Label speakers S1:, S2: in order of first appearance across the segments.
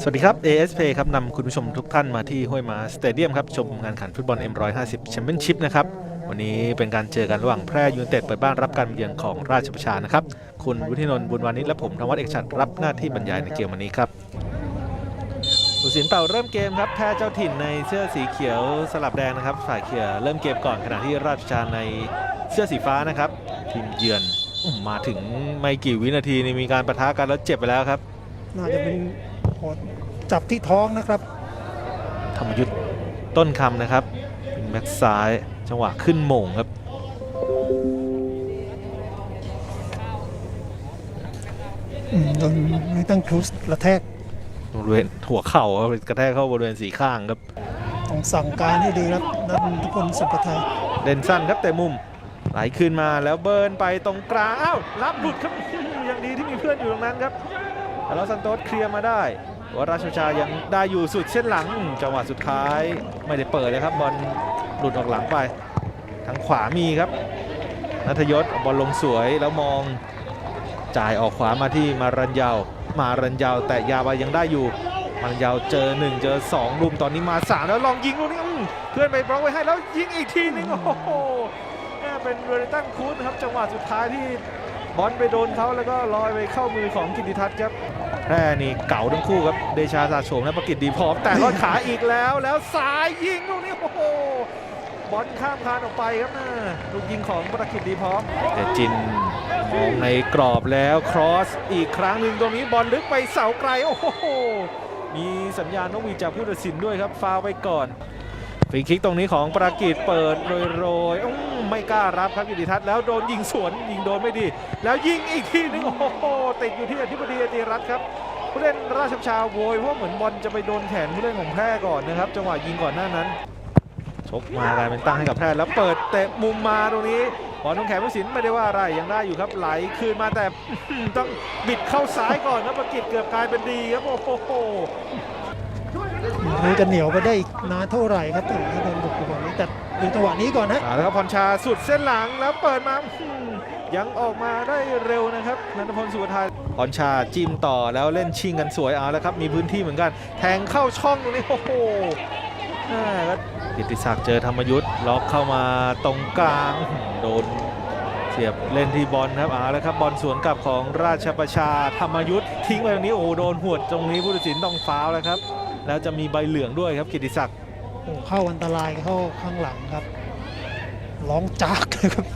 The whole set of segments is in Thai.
S1: สวัสดีครับ ASP ครับนำคุณผู้ชมทุกท่านมาที่ห้วยมาสเตเดียมครับ ชมงานขันฟุตบอล M150 แชมเปี้ยนชิพนะครับ วันนี้เป็นการเจอกันระหว่างแพร่ยูนเต็ดเปิดบ้านรับการเยือนของราชประชานะครับ คุณวุฒินนท์บุญวานิชและผมธวัฒน์เอกชัดรับหน้าที่บรรยายในเกมวันนี้ครับผู้สินเป่าเริ่มเกมครับแพร่เจ้าถิ่นในเสื้อสีเขียวสลับแดงนะครับฝ่ายเขียวเริ่มเกมก่อนขณะที่ราชประชาในเสื้อสีฟ้านะครับทีมเยือนมาถึงไม่กี่วินาทีนี่มีการประทะกันแล้วเจ็บไปแล้วครับ
S2: น่าจะเป็น โหดจับที่ท้องนะครับ
S1: ธรรมยุทธ์ต้นคำนะครับเป็นแบ็กซ้ายจังหวะขึ้นโมงครับ
S2: อืมโดนไม่ตั้งครูสกระแทก
S1: บริเวณหัวเข่าครับกระแทกเข้าบริเวณสีข้างครับ
S2: ต้องสั่งการให้ดีครับนัททุกคนสุภไทย
S1: เด่นสั้นครับแต่มุมไหลคืนมาแล้วเบิร์นไปตรงกลางอ้าวรับหลุดครับยังดีที่มีเพื่อนอยู่ตรงนั้นครับ แล้วซันโตสเคลียร์มาได้วราชชายังได้อยู่สุดเส้นหลัง จังหวะสุดท้ายไม่ได้เปิดเลยครับบอลหลุดออกหลังไป ทางขวามีครับนัทยศบอลลงสวยแล้วมองจ่ายออกขวามาที่มารันยาว มารันยาวแต่ยาวไปยังได้อยู่มารันยาวเจอ 1 เจอ2ลุมตอนนี้มา 3 แล้วลองยิงลูกนี้เพื่อนไปบล็อกไว้ให้แล้วยิงอีกทีนึงโอ้โหแม่เป็นเวอร์ตันคูดนครับจังหวะสุดท้ายที่ บอลไปโดนเขาแล้วก็ลอยไปเข้ามือของกิติทัศน์ครับแพร่นี่เก่าทั้งคู่ครับ เดชาสาโฉมและประกิตดีพร้อม แต่รอดขาอีกแล้ว แล้วซ้ายยิงลูกนี้โอ้โหบอลข้ามคานออกไปครับนะลูกยิงของประกิตดีพร้อม แต่จินมองในกรอบแล้วครอสอีกครั้งหนึ่งตรงนี้บอลลึกไปเสาไกลโอ้โหมีสัญญาณนกหวีดจากผู้ตัดสินด้วยครับฟาวไปก่อนฟรีคิกตรงนี้ของประกิตเปิดโรยๆอื้อ ไม่กล้ารับครับกิติทัศน์แล้วโดนยิงสวนยิงโดนไม่ดี แล้วยิงอีกทีหนึงโอ้โหติดอยู่ที่อธิบดีอติรัตครับผู้เล่นราชบัชาโวยเพราะเหมือนบอลจะไปโดนแขนผู้เล่นของแพร่ก่อนนะครับจังหวะยิงก่อนหน้านั้นชกมากลายเป็นตั้งให้กับแพทย์แล้วเปิดเตะมุมมาตรงนี้บอลตรงแขนผู้สินไม่ได้ว่าอะไรยังได้อยู่ครับไหลคืนมาแต่ต้องบิดเข้าซ้ายก่อนนะประกิตเกือบกลายเป็นดีครับโอ้โห
S2: ม่รู้จะเหนียวไปได้อีกนานเท่าไหร่ครับถึงจะโดนบุกไปแบบนี้แต่ดูจังหวะนี้ก่อนนะ
S1: เอาละครับพรชาสุดเส้นหลังแล้วเปิดมายังออกมาได้เร็วนะครับนันทพลสุวทัยพรชาจิ้มต่อแล้วเล่นชิงกันสวยเอาแล้วครับมีพื้นที่เหมือนกัน แทงเข้าช่องตรงนี้โอ้โหแม่ก็กิติศักดิ์เจอธรรมยุทธ์ล็อกเข้ามาตรงกลางโดนเสียบเล่นที่บอลครับเอาแล้วครับบอลสวนกลับของราชประชาธรรมยุทธ์ทิ้งไปตรงนี้โอ้โหโดนหวดตรงนี้ผู้ตัดสินต้องฟาวแล้วครับ แล้วจะมีใบเหลืองด้วยครับกิติศักดิ์
S2: โอ้เข้าอันตรายเข้าข้างหลังครับ ร้องจากเลยครับ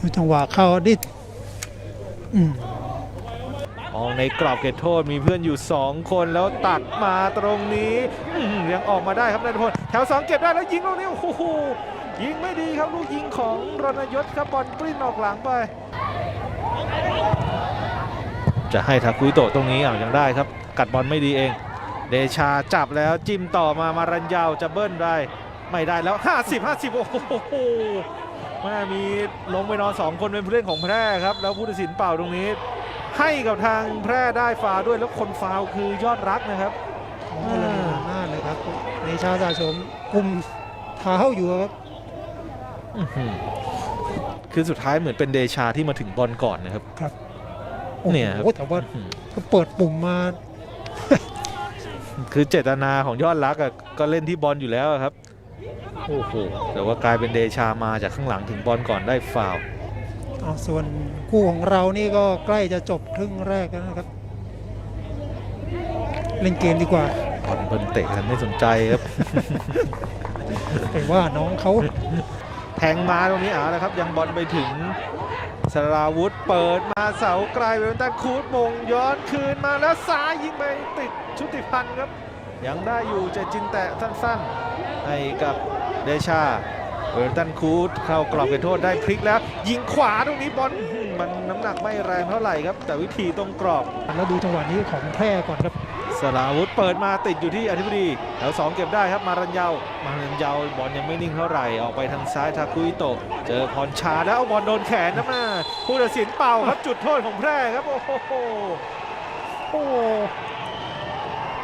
S2: ดูจังหวะเข้าดิอืม
S1: มองในกรอบเขตโทษมีเพื่อนอยู่ 2 คนแล้วตัดมาตรงนี้อื้อหือยังออกมาได้ครับนันทพลแถว2เก็บได้แล้วยิงลูกนี้โอ้โหยิงไม่ดีครับลูกยิงของรณยศครับบอลปริ้นออกหลังไป จะให้ทาคุยโตะตรงนี้อ่ายังได้ครับ กัดบอลไม่ดีเอง เดชาจับแล้วจิ้มต่อมามารันยาวจะเบิ้ลได้ ไม่ได้แล้ว 50 50 โอ้โหแม่มีลงไปนอน 2 คนเป็นผู้เล่นของแพร่ครับ แล้วผู้ตัดสินเป่าตรงนี้ ให้กับทางแพร่ได้ฟาวล์ด้วยแล้วคนฟาวล์คือยอดรักนะครับ
S2: โอ้โหเลยหน้าเลยครับในชาสาชมกลุ่มเท้าอยู่ครับ
S1: อื้อหือคือสุดท้ายเหมือนเป็นเดชาที่มาถึงบอลก่อนนะครับ
S2: โอ้โห
S1: เนี่ยครับ
S2: แต่ว่า
S1: อื้อหือ
S2: ก็เปิดปุ่มมา
S1: คือเจตนาของยอดรักอะก็เล่นที่บอลอยู่แล้วอะครับ โอ้โห แต่ว่ากลายเป็นเดชามาจากข้างหลังถึงบอลก่อนได้ฟาวล์
S2: เอาส่วนคู่ของเรานี่ก็ใกล้จะจบครึ่งแรกแล้วนะครับ เล่นเกมดีกว่า
S1: บอลเพิ่นเตะกันไม่สนใจครับ
S2: ไปว่าน้องเขา
S1: แทงมาตรงนี้เอาละครับ ยังบอลไปถึงสราวุธเปิดมาเสาไกลเวลตันคูดมงย้อนคืนมาแล้วซ้ายยิงไปติดชุติพันธ์ครับ ยังได้อยู่เจจินแตะสั้นๆ ให้กับเดชาเวลตันคูดเข้ากรอบเขตโทษได้พลิกแล้ว ยิงขวาตรงนี้บอลมันน้ำหนักไม่แรงเท่าไหร่ครับ แต่วิธีตรงกรอบ
S2: แล้วดูจังหวะนี้ของแพร่ก่อนครับ
S1: สราวุธเปิดมาติดอยู่ที่อธิบดีแถวสองเก็บได้ครับมารันเยาวมารันเยาวบอลยังไม่นิ่งเท่าไหร่ออกไปทางซ้ายทาคุยโตะเจอพรชาแล้วเอาบอลโดนแขนนะมาผู้ตัดสินเป่าครับจุดโทษของแพร่ครับโอ้โห
S2: โอ้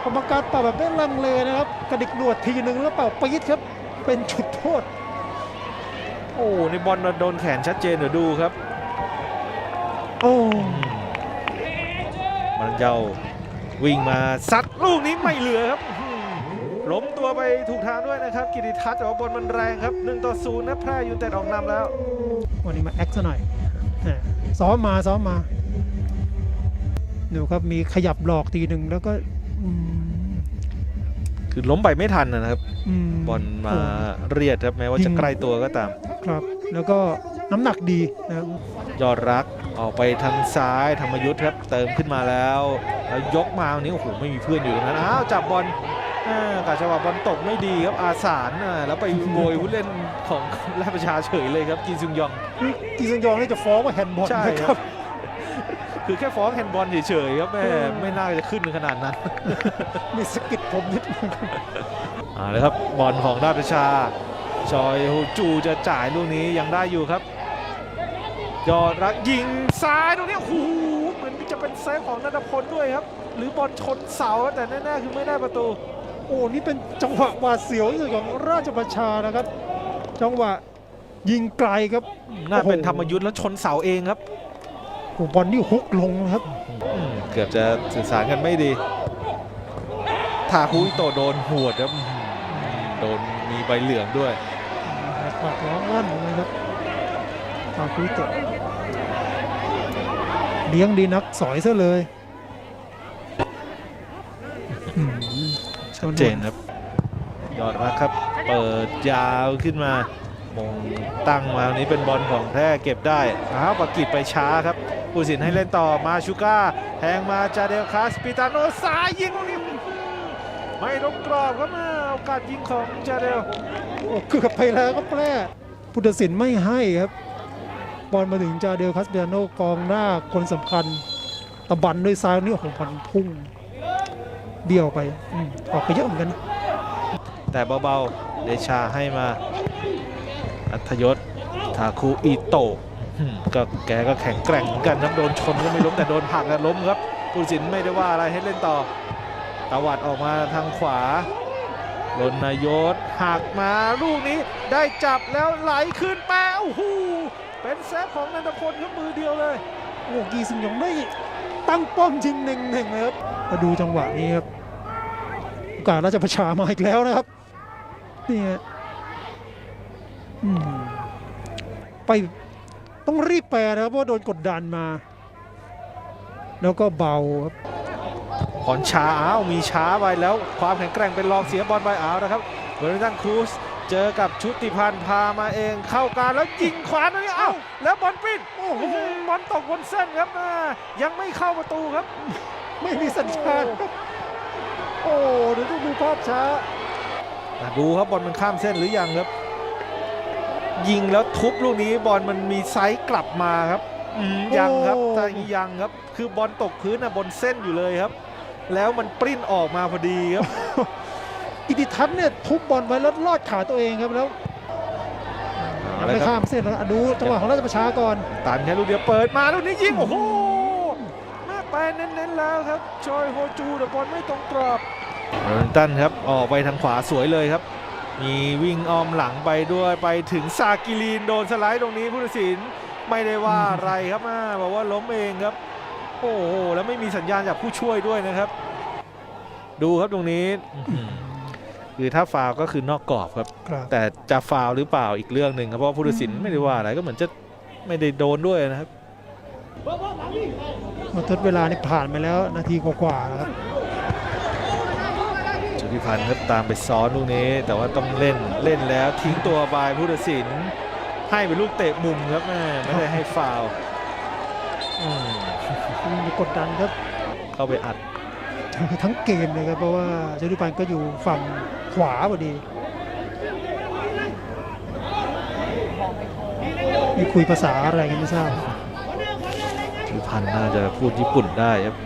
S2: กรรมการเป่าแบบไม่ลังเลนะครับกระดิกหนวดทีหนึ่งแล้วเป่าปี๊ดครับ เป็นจุดโทษ
S1: โอ้ในบอลโดนแขนชัดเจนเดี๋ยวดูครับ
S2: โอ้
S1: อืมมันเจ้า วิ่งมาซัดลูกนี้ไม่เหลือครับอื้อหือล้มตัวไปถูกทางด้วยนะครับ กิติทัศน์แต่ว่าบอลมันแรงครับ1ต่อ0นะแพร่ยูไนเต็ดออกนำแล้ว
S2: วันนี้มาแอคซะหน่อยแหม่ซ้อมมาซ้อมมาดูครับมีขยับหลอกทีหนึ่งแล้วก็อืม
S1: คือล้มไปไม่ทันนะครับ
S2: ม
S1: บอลมา
S2: โเรี
S1: ยดครับแม้ว่า
S2: ยิ
S1: จะ
S2: ง
S1: ใกล้ตัวก็ตาม
S2: ครับ แล้วก็น้ำหนักดีนะครับ
S1: ยอดรักออกไปทางซ้ายธรรมยุทธ์ครับเติมขึ้นมาแล้วแล้วยกมาวันนี้โอ้โหไม่มีเพื่อนอยู่ตรงนั้นอ้าวจับบอลอ่ากาจังหวะบอลตกไม่ดีครับอาสารอ่าแล้วไปโบยผู้เล่นของราชประชาเฉยเลยครับกินซุงยอง
S2: นี่กีซังยองนี่จะฟ้องว่าแฮนด์บอล
S1: ใช่
S2: นะ
S1: ค
S2: ค
S1: รั
S2: รับบ
S1: คือแค่ฟ้องแฮนด์บอลเฉยๆครับแม่
S2: เออ
S1: ไม่น่าจะขึ้นขนาดนั้น
S2: มีสะกิดผมนิดนึง
S1: อ่าเลยครับบอลของราชประชา ชอยฮูจูจะจ่ายลูกนี้ยังได้อยู่ครับ ยอดรักยิงซ้ายตรงนี้โอ้โหเหมือนจะเป็นเซฟของนัทพลด้วยครับ หรือบอลชนเสาแต่แน่ๆคือไม่ได้ประตู
S2: โอ้นี่เป็นจังหวะหวาดเสียวที่สุดของราชประชานะครับ จังหวะยิงไกลครับ
S1: น่าเป็น
S2: โอ้โห
S1: ธรรมยุทธ์แล้วชนเสาเองครับ
S2: โอ้บอลนี่ฮุกลงนะครับ
S1: อืมเกือบจะสื่อสารกันไม่ดีทาคุอิโตะโดนหวดครับอื้อหือโดนมีใบเหลืองด้วย
S2: ปากร้องลั่นเลยครับปาคุยเตะเลี้ยงดีนักสอยซะเลยอืม
S1: ชัดเจนครับ ยอดรักครับ เปิดยาวขึ้นมามงตั้งมาวันนี้เป็นบอลของแท้เก็บได้อ้าวปากิจไปช้าครับผู้สินให้เล่นต่อมาชูก้าแทงมาจาเดลคาสปิตาโนซ้ายยิงลูกนี้ไม่ตรงกรอบครับอ่าโอกาสยิงของจาเดล
S2: โอ เกือบไปแล้วก็แปรพุทธศิลป์ไม่ให้ครับ บอลมาถึงจาเดลคัสเปียโนกองหน้าคนสำคัญตะบันด้วยซ้ายนี่โอ้โหบอลพุ่งเดี่ยวไปอออกไปเยอะเหมือนกัน
S1: แต่เบาๆเดชาให้มา อัธยศทาคุอิโตะก็แกก็แข็งแกร่งเหมือนกันครับโดนชนก็ไม่ล้มแต่โดนผักอะล้มครับผู้สินไม่ได้ว่าอะไรให้เล่นต่อตวัดออกมาทางขวา ลนายศหักมาลูกนี้ได้จับแล้วไหลขึ้นแปะโอ้โหเป็นเซฟของนันทพลครับมือเดียวเลย
S2: โอ้กีซึงยองได้ตั้งป้อมยิงหนึ่งหนึ่งเลยครับมาดูจังหวะนี้ครับโอกาสราชประชามาอีกแล้วนะครับนี่ฮะไปต้องรีบแปรนะครับเพราะว่าโดนกดดันมา แล้วก็เบาครับ
S1: ผ่อนช้าอ้าวมีช้าไปแล้ว ความแข็งแกร่งเป็นรองเสียบอลไปอ้าวนะครับเบรนตันครูสเจอกับชุติพันธ์พามาเองเข้ากลารแล้วยิงขวาตรงนี้อ้าวแล้วบอลปิด
S2: โอ้โห
S1: อื้อหือบอลตกบนเส้นครับอ่ายังไม่เข้าประตูครับ
S2: ไม่มีสัญญาณครับโอ้เดี๋ยวต้องดูภาพช้า
S1: อะดูครับบอลมันข้ามเส้นหรือยังครับ ยิงแล้วทุบลูกนี้บอลมันมีไซส์กลับมาครับอืมยังครับ
S2: โอ้
S1: ถ้าอย่างนี้ยังครับ คือบอลตกพื้นนะบนเส้นอยู่เลยครับ แล้วมันปริ้นออกมาพอดีครับ
S2: อิติทัศน์เนี่ยทุบบอลไว้แล้วลอดขาตัวเองครับแล้ว
S1: เอาละ
S2: ไม่
S1: ครับ
S2: ข้ามเส้นแล้วอะดูจังหวะของราชประชาก่อน
S1: ตันแค่ลูกเดียวเปิดมาลูกนี้ยิงโอ้โหแม่ไปเน้นๆแล้วครับชอยโฮจูแต่บอลไม่ตรงกรอบเอรินตันครับออกไปทางขวาสวยเลยครับ มีวิ่งอ้อมหลังไปด้วยไปถึงซากิลีนโดนสไลด์ตรงนี้ผู้ตัดสินไม่ได้ว่าอะไรครับอ่าบอกว่าล้มเองครับ โอ้โหแล้วไม่มีสัญญาณจากผู้ช่วยด้วยนะครับ ดูครับตรงนี้อื้อหือคือถ้าฟาวล์ก็คือนอกกรอบครับ
S2: ครับ
S1: แต่จะฟาวล์หรือเปล่าอีกเรื่องหนึ่งครับเพราะว่าผู้ตัดสินไม่ได้ว่าอะไรก็เหมือนจะไม่ได้โดนด้วยนะครับ
S2: มาทดเวลานี่ผ่านไปแล้วนาทีกว่าๆแล้วครับ
S1: จุธิพันธ์ครับตามไปซ้อนลูกนี้ แต่ว่าต้องเล่นเล่นแล้วทิ้งตัวไปผู้ตัดสิน ให้เป็นลูกเตะมุมครับแม่ไม่ได้ให้ฟาวล์อืม
S2: มี กดดันครับ
S1: เข้าไปอัด
S2: ทั้งเกมเลยครับเพราะว่าเจดุปันก็อยู่ฝั่งขวาพอดีมีคุยภาษาอะไรกันไม่ทราบ
S1: จุธิพันธ์น่าจะพูดญี่ปุ่นได้ครับ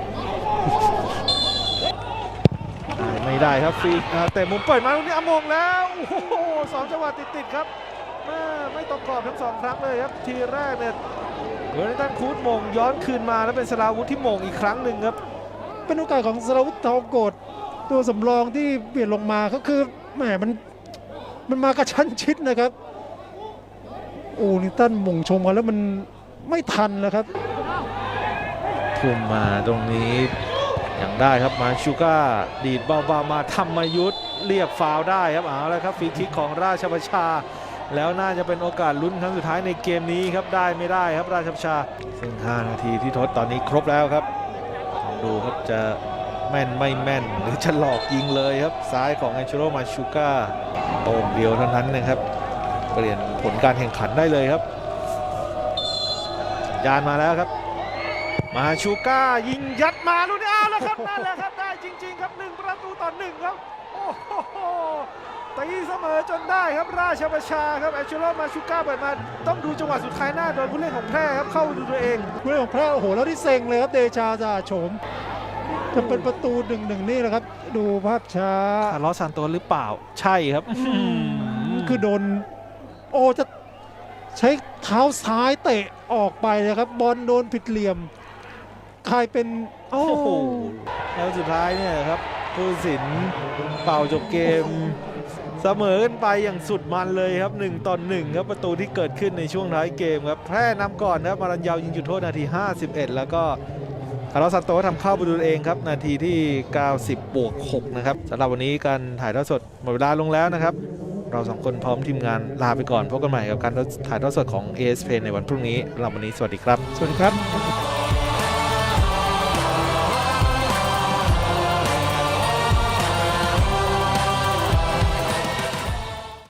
S1: ได้ไม่ได้ครับฟรีอ่าเตะมุมเปิดมาลูกนี้อมงแล้วโอ้โหสองจังหวะติดๆครับแม่ไม่ตรงกรอบทั้งสองครั้งเลยครับทีแรกเนี่ย เวอร์ตันคูดมงย้อนคืนมาแล้วเป็นสลาวุธที่มงอีกครั้งหนึ่งครับ
S2: เป็นโอกาสของสราวุธทองโกดตัวสำรองที่เปลี่ยนลงมาก็คือแหมมันมันมากระชั้นชิดนะครับโอ้นิตันหม่งชงมาแล้วมันไม่ทันแล้วครับ
S1: ถูคุมมาตรงนี้ยังได้ครับมาชูก้าดีดเบาๆมาธรรมยุทธเรียกฟาวล์ได้ครับเอาแล้วครับฟรีคิกของราชประชา แล้วน่าจะเป็นโอกาสลุ้นครั้งสุดท้ายในเกมนี้ครับได้ไม่ได้ครับราชประชา ซึ่ง 5 นาทีที่ทดตอนนี้ครบแล้วครับลองดูครับจะแม่นไม่แม่นหรือจะหลอกยิงเลยครับซ้ายของแอนเชโรมาชูก้าโป่งเดียวเท่านั้นนะครับ เปลี่ยนผลการแข่งขันได้เลยครับสัญญาณมาแล้วครับ มาชูก้ายิงยัดมาลูกนี้เอาแล้วครับนั่นแหละครับได้จริง ๆ ครับ1ประตูต่อ1ครับ โอ้โหตีเสมอจนได้ครับราชประชาครับแอนเชโรมาชูก้าเปิดมาต้องดูจังหวะสุดท้ายหน้าโดนผู้เล่นของแพร่ครับเข้าดูตัวเอง
S2: ผู้เล่นของแพร่โอ้โหแล้วที่เซ็งเลยครับเดชาจ่าโฉมจะเป็นประตูหนึ่งหนึ่งนี่แหละครับ ดูภาพช้า
S1: คาร์ลอสซานโตสหรือเปล่าใช่ครับ
S2: คือโดนโอ้จะใช้เท้าซ้ายเตะออกไปเลยครับ บอลโดนผิดเหลี่ยมกลายเป็นโอ้
S1: โอ้โหแล้วสุดท้ายเนี่ยครับ ผู้สินเป่าจบเกม เสมอกันไปอย่างสุดมันเลยครับ1ต่อ1ครับประตูที่เกิดขึ้นในช่วงท้ายเกมครับแพร่นำก่อนนะครับมารันยาวยิงจุดโทษนาที 51 แล้วก็คาร์ลสซานโตสทำเข้าประตูเองครับนาทีที่ 90 บวก 6 นะครับสำหรับวันนี้การถ่ายทอดสดหมดเวลาลงแล้วนะครับ เราสองคนพร้อมทีมงานลาไปก่อนพบกันใหม่กับการถ่ายทอดสดของ ASP ในวันพรุ่งนี้สำหรับวันนี้สวัสดีครับ
S2: สวัสดีครับ